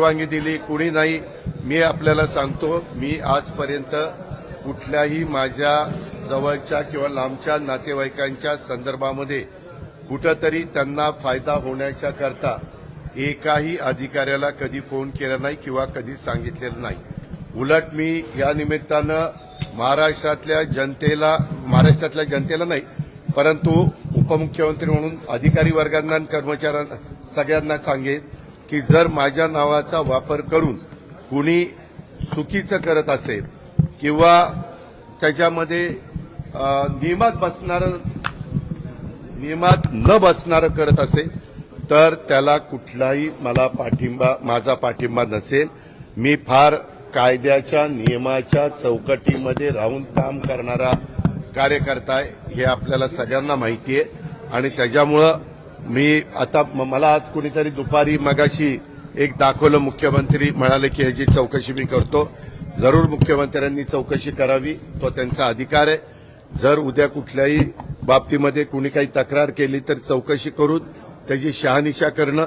परवानगी दिली कुणी नाही. मी आपल्याला सांगतो मी आजपर्यंत कुठल्याही माझ्या जवळच्या किंवा लांबच्या नातेवाईकांच्या संदर्भामध्ये कुठंतरी त्यांना फायदा होण्याच्या करता एकाही अधिकाऱ्याला कधी फोन केला नाही किंवा कधी सांगितलेलं नाही. उलट मी या निमित्तानं महाराष्ट्रातल्या जनतेला महाराष्ट्रातल्या जनतेला नाही परंतु उपमुख्यमंत्री म्हणून अधिकारी वर्गांना कर्मचाऱ्यांना सगळ्यांना सांगेन की जर माझ्या नावाचा वापर करून कुणी चुकीचं करत असेल किंवा त्याच्यामध्ये नियमात बसणारं नियमात न बसणारं करत असेल तर त्याला कुठलाही मला पाठिंबा माझा पाठिंबा नसेल. मी फार कायद्याच्या नियमाच्या चौकटीमध्ये राहून काम करणारा कार्यकर्ता आहे हे आपल्याला सगळ्यांना माहिती आहे. आणि त्याच्यामुळं मी आता म- मला आज कुणीतरी दुपारी मगाशी एक दाखवलं मुख्यमंत्री म्हणाले की ह्याची चौकशी मी करतो. जरूर मुख्यमंत्र्यांनी चौकशी करावी तो त्यांचा अधिकार आहे. जर उद्या कुठल्याही बाबतीमध्ये कुणी काही तक्रार केली तर चौकशी करून त्याची शहानिशा करणं